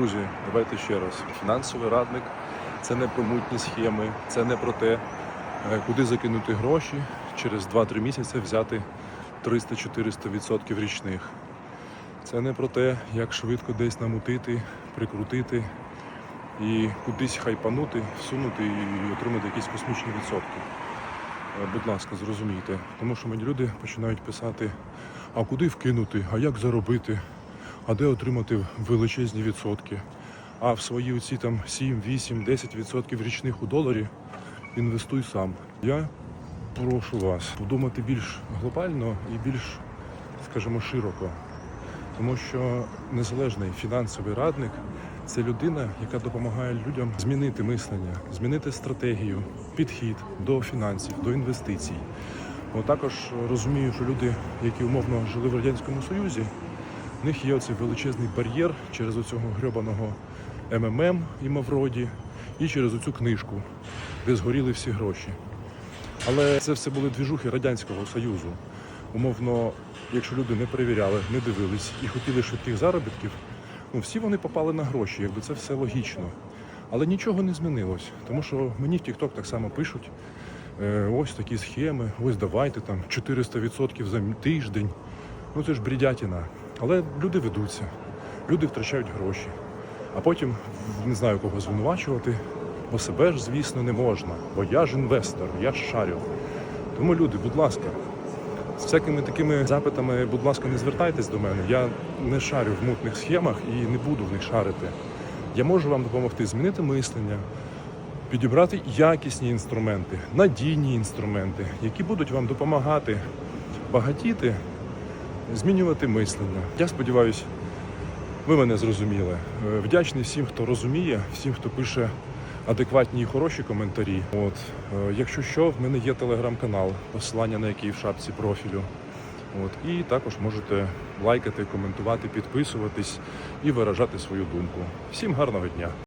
Друзі, давайте ще раз. Фінансовий радник це не про мутні схеми, це не про те, е, куди закинути гроші через 2-3 місяці взяти 300-400% річних. Це не про те, як швидко десь намутити, прикрутити і кудись хайпанути, всунути і отримати якісь космічні відсотки. Е, Будь ласка, зрозумійте, тому що мені люди починають писати: а куди вкинути, а як заробити, а де отримати величезні відсотки. А в свої оці там 7, 8, 10 відсотків річних у доларі інвестуй сам. Я прошу вас подумати більш глобально і більш, скажімо, широко. Тому що незалежний фінансовий радник це людина, яка допомагає людям змінити мислення, змінити стратегію, підхід до фінансів, до інвестицій. Бо також розумію, що люди, які умовно жили в радянському союзі, в них є оцей величезний бар'єр через оцього грьобаного МММ і Мавроді, і через оцю книжку, де згоріли всі гроші. Але це все були двіжухи Радянського Союзу. Умовно, якщо люди не перевіряли, не дивились і хотіли швидких заробітків, ну всі вони попали на гроші, якби це все логічно. Але нічого не змінилось, тому що мені в TikTok так само пишуть: е, ось такі схеми, ось давайте там 400% за тиждень. Ну це ж бредятіна. Але люди ведуться, люди втрачають гроші. А потім не знаю кого звинувачувати, бо себе ж, звісно, не можна. Бо я ж інвестор, я ж шарю. Тому люди, будь ласка, з всякими такими запитами, будь ласка, не звертайтесь до мене. Я не шарю в мутних схемах і не буду в них шарити. Я можу вам допомогти змінити мислення, підібрати якісні інструменти, надійні інструменти, які будуть вам допомагати багатіти, змінювати мислення. Я сподіваюся, ви мене зрозуміли. Е, Вдячний всім, хто розуміє, всім, хто пише адекватні і хороші коментарі. От, е, якщо що, в мене є телеграм-канал, посилання на який в шапці профілю. От, і також можете лайкати, коментувати, підписуватись і виражати свою думку. Всім гарного дня!